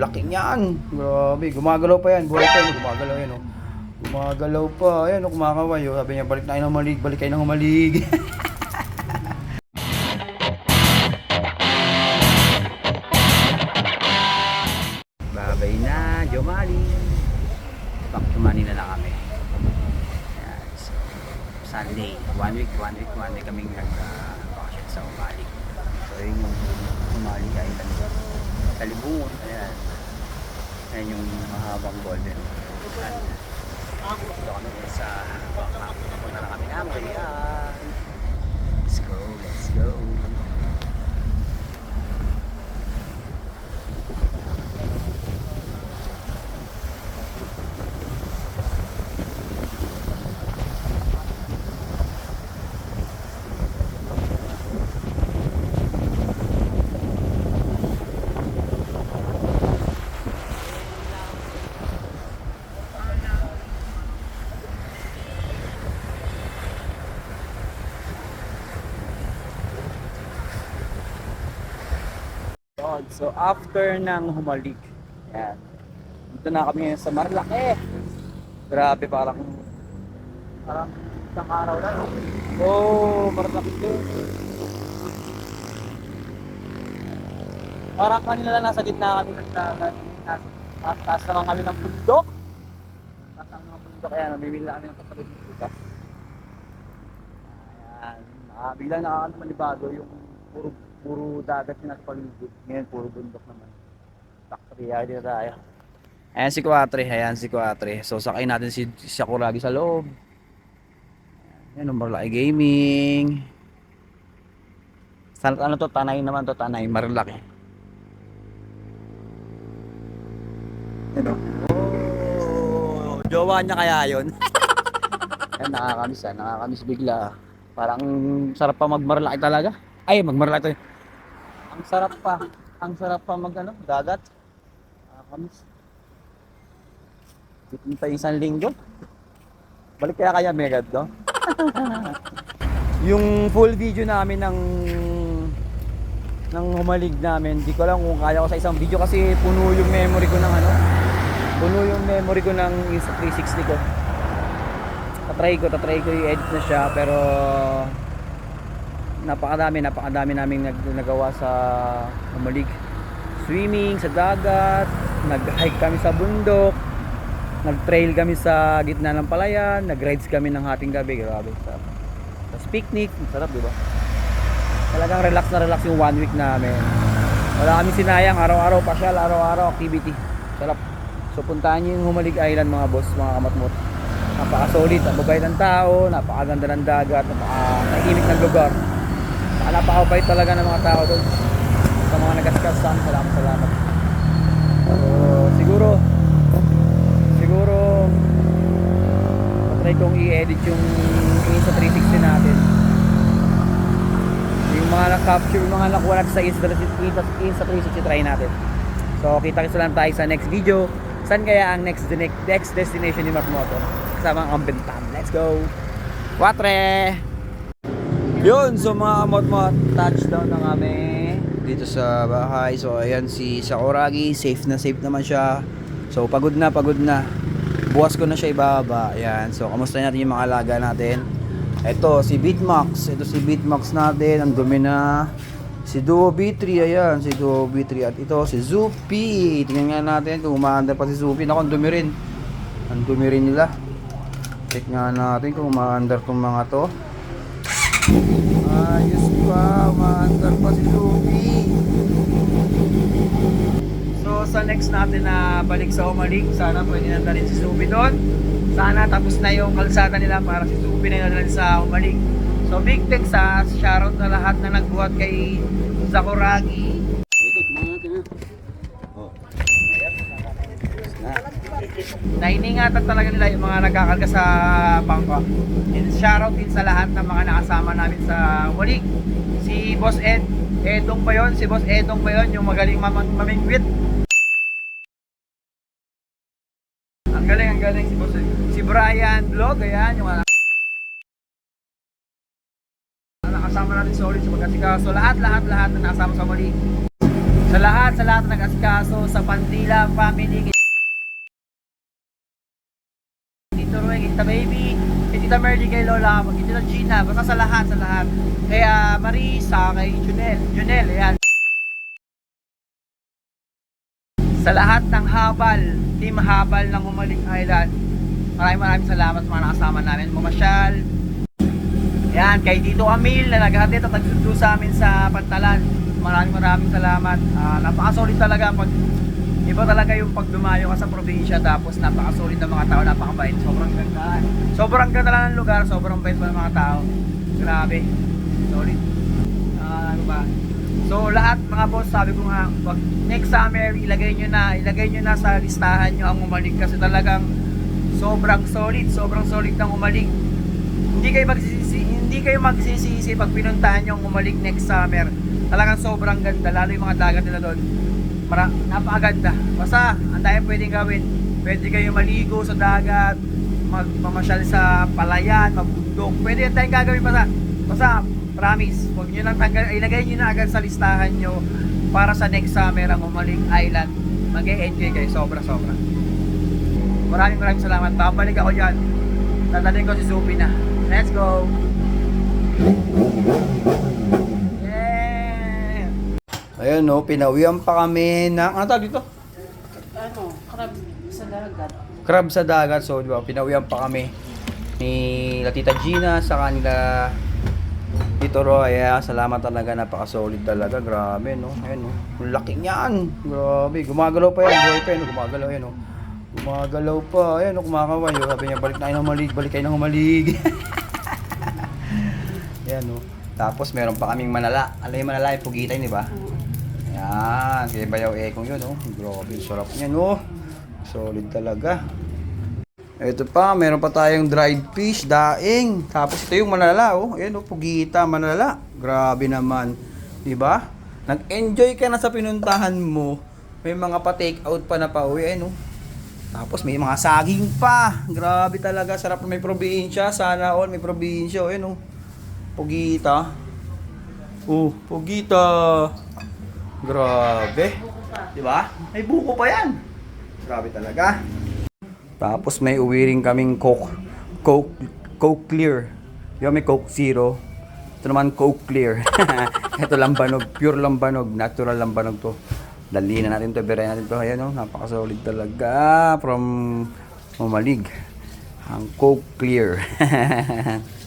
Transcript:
laki niyan. Grabe, gumagalaw pa yan. Buhay pa yan, gumagalaw yan, oh. Gumagalaw pa. Ayan, oh, kumakaway, oh. Sabi niya, balik na kayo ng humalig, balik kayo ng humalig. Babay na, Jomali. Back to Manila na kami. Ayan, so, Sunday, one week, one week, one week kaming nag-vacation sa Umali. So yun yung Umali Island. Kalibungon, ayan. Ayan yung mahabang golden. Ayan. Dito kami sa Papunta na kami ng Mayan. Let's go, let's go. So after ng humalik, yan. Dito na kami sa Marlake. Grabe parang parang isang araw na. Oh, Marlake din. Parang kanina lang nasa gitna kami ng dagat. Nasa taas, naman kami ng bundok. Taas ang mga bundok. Ayan, namimili na kami ng kapatid ng bukas. Ayan. Ah, bigla na manibago yung puro puro dagat nasa paligid. Ngayon puro bundok naman. Factory dito tayo. Ayan si Kuatre, ayan si Kuatre. So sakay natin si, si Sakuragi sa loob. Ayan, number laki gaming. San, ano to, tanay naman to, tanay, marilaki. Ano? Oh, jowa niya kaya yun. Ayan, nakakamiss ah, nakakamiss bigla. Parang sarap pa magmarlaki talaga. Ay, magmarlaki tayo. Ang sarap pa. Ang sarap pa mag ano, dagat. Nakakamiss. Bitin pa yung isang linggo. Balik kaya kaya Megad, no? yung full video namin ng ng humalig namin, di ko alam kung kaya ko sa isang video kasi puno yung memory ko ng ano, puno yung memory ko ng Insta 360 ko. Tatry ko, tatry ko i-edit na siya pero napakadami, napakadami naming nag nagawa sa humalig. Swimming sa dagat, nag-hike kami sa bundok, nag-trail kami sa gitna ng palayan, nag-rides kami ng hating gabi, grabe. Sarap. Tapos picnic, ang sarap, di ba? Talagang relax na relax yung one week namin. Wala kami sinayang, araw-araw pasyal, araw-araw activity. Sarap. So puntahan niyo yung Humalig Island mga boss, mga kamatmot. Napaka-solid, ang babait ng tao, napakaganda ng dagat, napaka-tahimik ng lugar. Saka napakabait talaga ng mga tao doon. Sa mga nagaskas sa amin, salamat, salamat. So, siguro, siguro, try kong i-edit yung Insta 360 natin. Yung mga na-capture, yung mga natin sa Insta, Insta, Insta 360, try natin. So, kita-kita lang tayo sa next video. Saan kaya ang next, next, destination ni Matmoto? Kasama ang Ambentan. Let's go! Quatre! Yun, so mga kamot-mot, touchdown na kami dito sa bahay. So, ayan si Sakuragi, safe na safe naman siya. So, pagod na, pagod na. Bukas ko na siya ibaba. Ayan, so kamusta natin yung mga alaga natin. Ito, si Beatmax. Ito si Beatmax natin. Ang dumi na. Si Duo B3, ayan. Si Duo B3. At ito, si Zupi. Tingnan nga natin kung umaandar pa si Zupi. Naku, ang dumi rin. Ang dumi rin nila. Check nga natin kung umaandar tong mga to. Ayos pa, umaandar pa si Zupi. So sa next natin na balik sa Umalig, sana pwede na rin si Zupi doon. Sana tapos na yung kalsada nila para si Zupi na yun sa Umalig. So big thanks sa shoutout na lahat na nagbuhat kay Zakuragi. Ikot mga. Oh. Nainingatan talaga nila yung mga nagkakarga sa bangka. And shoutout din sa lahat ng mga nakasama namin sa Umalig. Si Boss Ed, Edong pa yon, si Boss Edong pa yon, yung magaling mamang mamingwit. Ang galing, ang galing si Boss Ed. Si Brian Vlog, ayan, yung mga nakasama natin solid sa pagkasikaso. Lahat, lahat, lahat na nakasama sa Umalig. Sa lahat, sa lahat na nag-asikaso, sa Pandila family, Tito Roy, kay Tita Baby, kay Tita Merly, kay Lola, kay Tita Gina, basta sa lahat, sa lahat. Kay ah, Marisa, kay Junel, Junel, ayan. Sa lahat ng habal, team habal ng Humaling Island, maraming maraming salamat sa mga nakasama namin. Mamasyal, yan, kay Tito Camille na naghatid at nagsundo sa amin sa Pantalan. Maraming maraming salamat. Ah, napakasolid talaga pag iba talaga yung pag dumayo ka sa probinsya tapos napakasolid ng mga tao, napakabait. Sobrang ganda. Sobrang ganda lang ng lugar, sobrang bait pa ng mga tao. Grabe. Solid. Ah, ano ba? So lahat mga boss, sabi ko nga, pag next summer, ilagay nyo na, ilagay nyo na sa listahan nyo ang umalig kasi talagang sobrang solid, sobrang solid ng umalig hindi kayo magsisisi, hindi kayo magsisisi pag pinuntahan yung umalik next summer. Talagang sobrang ganda, lalo yung mga dagat nila doon. Mara, napakaganda. Basta, ang dami pwedeng gawin. Pwede kayo maligo sa dagat, magmamasyal sa palayan, mabundok. Pwede yan tayong gagawin basta. Basta, promise, huwag nyo lang tanggal, ilagay nyo na agad sa listahan nyo para sa next summer ang Umaling Island. mag enjoy kayo, sobra-sobra. Maraming maraming salamat. Babalik ako dyan. Dadalhin ko si Sophie na. Let's go! Yeah! Ayun no, pinawian pa kami ng, ano tawag dito? ano, crab sa dagat. Crab sa dagat. So, di ba, pinawian pa kami ni La Tita Gina sa kanila Tito Roy. Kaya salamat talaga, napaka-solid talaga. Grabe, no? Ayun, no? Ang laki niyan. Grabe. Gumagalaw pa yan. No? Gumagalaw yan, no? Gumagalaw pa. Ayun, no? Kumakaway. Sabi niya, balik na kayo ng humalig. Balik kayo ng humalig. Ayan, no? Tapos, meron pa kaming manala. Alam yung manala, yung pugitay, di ba? Yan, kaya bayaw ekong yun, oh. Grabe, sarap niya, no? Solid talaga. Ito pa, meron pa tayong dried fish, daing. Tapos ito yung manala, oh. Ayan, oh, pugita, manala. Grabe naman. Di ba? Nag-enjoy ka na sa pinuntahan mo. May mga pa-take out pa na pauwi, ayan, oh. Tapos may mga saging pa. Grabe talaga, sarap na may probinsya. Sana all may probinsya, oh. ayan, oh. Pugita. Oh, pugita. Grabe. Di ba? May buko pa yan. Grabe talaga. Tapos may uwi rin kaming Coke. Coke, Coke Clear. Yung may Coke Zero. Ito naman Coke Clear. Ito lambanog. Pure lambanog. Natural lambanog to. Dali na natin to. Beray natin to. Ayan o. Napakasolid talaga. From Mamalig. Ang Coke Clear.